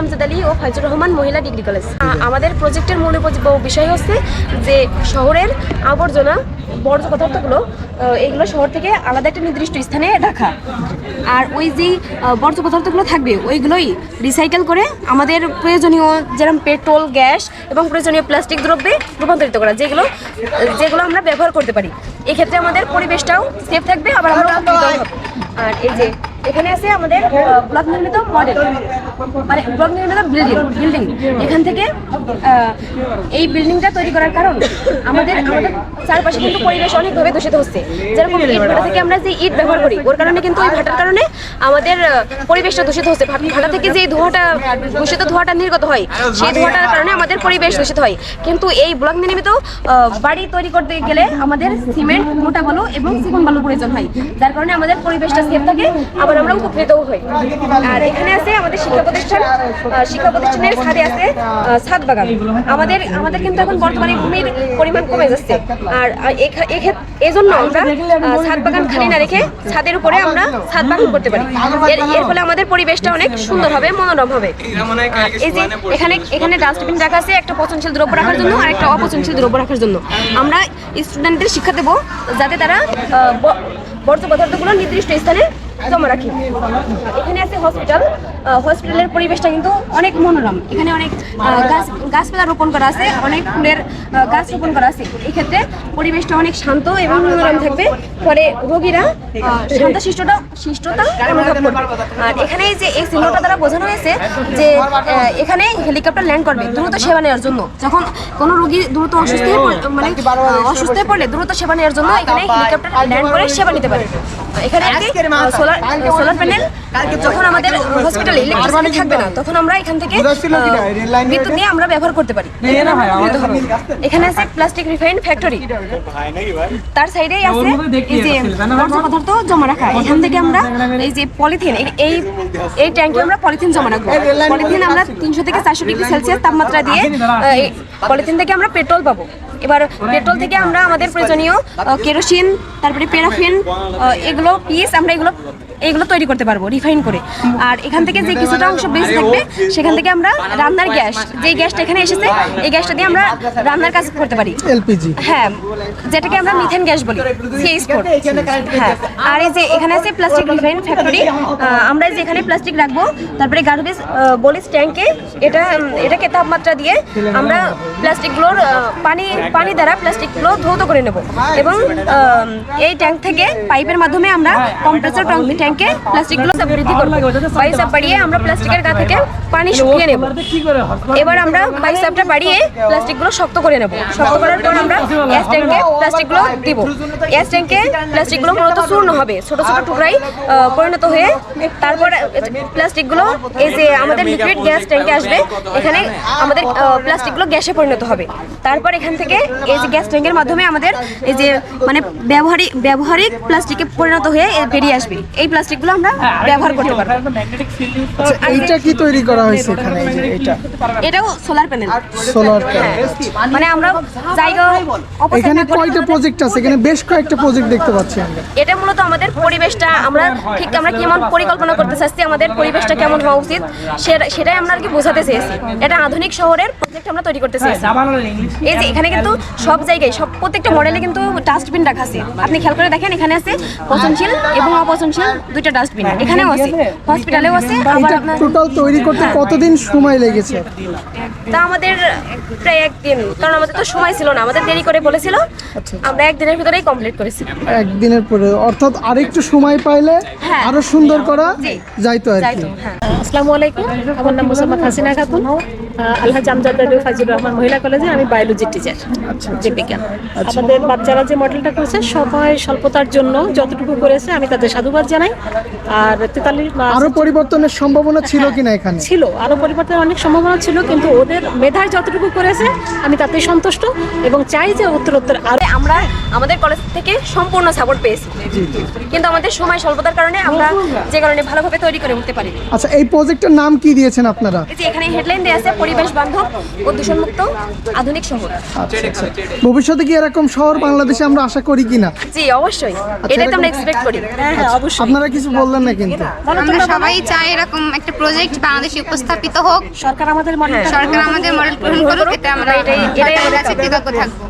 আমজাদ আলী ও ফাইজুর রহমান মহিলা degree college. আমাদের প্রজেক্টের মূল বিষয় হচ্ছে যে শহরের আবর্জনা, বর্জ্য পদার্থগুলো এগুলো শহর থেকে আলাদা একটা নির্দিষ্ট স্থানে রাখা। আর ওই যেই বর্জ্য পদার্থগুলো থাকবে, ওইগুলোই রিসাইকেল করে আমাদের প্রয়োজনীয় যেরকম পেট্রোল, গ্যাস এবং প্রয়োজনীয় প্লাস্টিক দ্রব্যে রূপান্তরিত করা, যেগুলো যেগুলো আমরা ব্যবহার করতে পারি। এক্ষেত্রে আমাদের পরিবেশটাও সেফ থাকবে, আবার আর এই যে এখানে আছে আমাদের ব্লক নির্মিত মডেল। মানে ব্লক নির্মিত বিল্ডিং বিল্ডিং। এখান থেকে এই বিল্ডিংটা তৈরি করার কারণ, আমাদের আমাদের চারপাশে কিন্তু পরিবেশ অনেকভাবে দূষিত হচ্ছে। যেরকম ইট থেকে আমরা যে ইট ব্যবহার করি, ওর কারণে কিন্তু ওই ভাটার কারণে আমাদের পরিবেশটা দূষিত হচ্ছে। ভাটা থেকে যে ধোঁয়াটা, দূষিত ধোঁয়াটা নির্গত হয়, সেই ধোঁয়াটার কারণে আমাদের পরিবেশ দূষিত হয়। কিন্তু এই ব্লক নির্মিত বাড়ি তৈরি করতে গেলে আমাদের সিমেন্ট, মোটা বালু এবং চিকন বালু প্রয়োজন হয়। যার কারণে আমাদের পরিবেশটা সেফ থাকে। আবার আমরা উপকৃতও হই। আর এখানে আছে আমাদের শিক্ষা প্রতিষ্ঠান শিক্ষা প্রতিষ্ঠানের ছাদে আছে ছাদ বাগান। আমাদের আমাদের কিন্তু এখন বর্তমানে ভূমির পরিমাণ কমে যাচ্ছে। আর এজন্য আমরা ছাদ বাগান খালি না রেখে ছাদের উপরে আমরা ছাদ বাগান করতে পারি। এর ফলে আমাদের পরিবেশটা অনেক সুন্দর হবে, মনোরম হবে। এই যে এখানে এখানে ডাস্টবিন রাখা আছে একটা পচনশীল দ্রব্য রাখার জন্য আর একটা অপচনশীল দ্রব্য রাখার জন্য। আমরা স্টুডেন্টদের শিক্ষা দেবো যাতে তারা বর্জ্য পদার্থগুলো নির্দিষ্ট স্থানে জমা রাখি। এখানে আছে হসপিটাল হসপিটালের পরিবেশটা কিন্তু অনেক মনোরম। এখানে অনেক গাছ, গাছপালা রোপণ করা আছে, অনেক ফুলের গাছ রোপণ করা আছে। এক্ষেত্রে পরিবেশটা অনেক শান্ত এবং মনোরম থাকবে। ফলে রোগীরা শান্ত শিষ্টতা শিষ্টতা অনুভব করবে। আর এখানে যে এই চিহ্নটা দ্বারা বোঝানো হয়েছে যে এখানে হেলিকপ্টার ল্যান্ড করবে দ্রুত সেবা নেওয়ার জন্য। যখন কোনো রোগী দ্রুত অসুস্থ হয়ে মানে অসুস্থ হয়ে পড়লে দ্রুত সেবা নেওয়ার জন্য এখানে হেলিকপ্টার ল্যান্ড করে সেবা নিতে পারে। এখানে সোলার সোলার প্যানেল যখন আমাদের হসপিটালে ইলেকট্রিসিটি থাকবে না তখন আমরা এখান থেকে বিদ্যুৎ নিয়ে আমরা ব্যবহার করতে পারি। এখানে আছে প্লাস্টিক রিফাইন্ড ফ্যাক্টরি তার সাইডেই আছে এই যে বর্জ্য পদার্থ জমা রাখা। এখান থেকে আমরা এই যে পলিথিন এই এই ট্যাঙ্কে আমরা পলিথিন জমা রাখব। পলিথিন আমরা তিনশো থেকে চারশো ডিগ্রি সেলসিয়াস তাপমাত্রা দিয়ে পলিথিন থেকে আমরা পেট্রোল পাবো। এবার পেট্রোল থেকে আমরা আমাদের প্রয়োজনীয় কেরোসিন তারপরে প্যারাফিন আহ, এগুলো পিস আমরা এগুলো এগুলো তৈরি করতে পারব রিফাইন করে। আর এখান থেকে যে কিছুটা অংশ বেঁচে থাকবে সেখান থেকে আমরা রান্নার গ্যাস যে গ্যাসটা এখানে এসেছে এই গ্যাসটা দিয়ে আমরা রান্নার কাজ করতে পারি। এলপিজি। হ্যাঁ যেটাকে আমরা মিথেন গ্যাস বলি ফোর হ্যাঁ আর এই যে এখানে আছে প্লাস্টিক রিফাইন ফ্যাক্টরি আমরা এই যে এখানে প্লাস্টিক রাখব তারপরে গার্বেজ বলিস ট্যাঙ্কে এটা এটাকে তাপমাত্রা দিয়ে আমরা প্লাস্টিকগুলোর পানি পানি দ্বারা প্লাস্টিকগুলো ধৌত করে নেব। এবং আহ, এই ট্যাঙ্ক থেকে পাইপের মাধ্যমে আমরা কম্প্রেসর ট্যাঙ্কে প্লাস্টিকগুলো বৃদ্ধি করব। পাইপ বাড়িয়ে আমরা প্লাস্টিকের গা থেকে পানি শুকিয়ে নেব। এবার আমরা বাইসাপটা বাড়িয়ে প্লাস্টিকগুলো শক্ত করে নেব। শক্ত করার পর আমরা গ্যাস ট্যাঙ্কে প্লাস্টিকগুলো দিব। গ্যাস ট্যাঙ্কে প্লাস্টিকগুলো মূলত চূর্ণ হবে। ছোট ছোট টুকরাই পরিণত হয়ে তারপর প্লাস্টিকগুলো এই যে আমাদের লিকুইড গ্যাস ট্যাঙ্কে আসবে, এখানে আমাদের প্লাস্টিকগুলো গ্যাসে পরিণত হবে। তারপর এখান থেকে এই যে গ্যাস ট্যাঙ্কের মাধ্যমে আমাদের এই যে মানে ব্যবহারিক ব্যবহারিক প্লাস্টিকে পরিণত হয়ে বেরিয়ে আসবে। এই প্লাস্টিকগুলো আমরা ব্যবহার করতে পারব। আচ্ছা এইটা কি তৈরি করা হয়েছে এখানে? এটা এটাও সোলার প্যানেল সোলার হ্যাঁ। মানে আমরা জায়গা এখানে কয়টা প্রজেক্ট আছে? এখানে বেশ কয়েকটা প্রজেক্ট দেখতে পাচ্ছি আমরা। এটা মূলত আমাদের পরিবেশটা আমরা ঠিক আমরা কেমন পরিকল্পনা করতে চাচ্ছি আমাদের পরিবেশটা কেমন হওয়া উচিত সেটা- সেটাই আমরা আর কি বোঝাতে চেয়েছি। এটা আধুনিক শহরের প্রজেক্ট আমরা তৈরি করতে চেয়েছি। এই যে এখানে কিন্তু সব জায়গায় সব প্রত্যেকটা মডেলে কিন্তু ডাস্টবিন রাখা আছে। আপনি খেয়াল করে দেখেন এখানে আছে পচনশীল এবং অপচনশীল দুইটা ডাস্টবিন এখানেও আছে। হসপিটালেও আছে আবার আপনার টোটাল তৈরি করতে কতদিন সময় লেগেছে? তা আমাদের প্রায় একদিন কারণ আমাদের তো সময় ছিল না। আমাদের দেরি করে বলেছিল। আমরা একদিনের ভিতরেই কমপ্লিট করেছি। একদিনের পরে। অর্থাৎ আরেকটু সময় পাইলে হ্যাঁ। আরও সুন্দর করা যাইতো আর কি। হ্যাঁ। আসসালামু আলাইকুম। আমার নাম মোসাম্মদ হাসিনা খাতুন। আহ, আলহাজ আমজাদ আলী ফাজিল রহমান মহিলা কলেজে আমি বায়োলজি টিচার জীববিজ্ঞান আমাদের বাচ্চারা যে মডেলটা করেছে সময় স্বল্পতার জন্য যতটুকু করেছে আমি তাদের সাধুবাদ জানাই। আর তেতাল্লিশ আরও পরিবর্তনের সম্ভাবনা ছিল কিনা এখানে? ছিল। আরও পরিবর্তনের অনেক সম্ভাবনা ছিল কিন্তু ওদের মেধায় যতটুকু করেছে আমি তাতেই সন্তুষ্ট এবং চাই যে উত্তরোত্তর আরও আমরা আমাদের কলেজ থেকে সম্পূর্ণ সাপোর্ট পেয়েছি। কিন্তু আমাদের সময় স্বল্পতার কারণে আমরা যে কারণে ভালোভাবে তৈরি করে উঠতে পারি আচ্ছা এই এই প্রজেক্টের নাম কি দিয়েছেন আপনারা? এখানে হেডলাইন দেওয়া আছে পরিবেশ বান্ধব ও দূষণমুক্ত আধুনিক শহর। আচ্ছা আচ্ছা ভবিষ্যতে কি এরকম শহর বাংলাদেশে আমরা আশা করি কিনা? জি অবশ্যই। এটাই তো আমরা এক্সপেক্ট করি। হ্যাঁ হ্যাঁ অবশ্যই। আপনারা কিছু বললেন না কিন্তু। আমরা সবাই চাই এরকম একটা প্রজেক্ট বাংলাদেশে উপস্থাপিত হোক। সরকার আমাদের মডেল সরকার আমাদের মডেল গ্রহণ করুক এটা আমরা এটাই- এটাই কাছে কৃতজ্ঞ থাকব।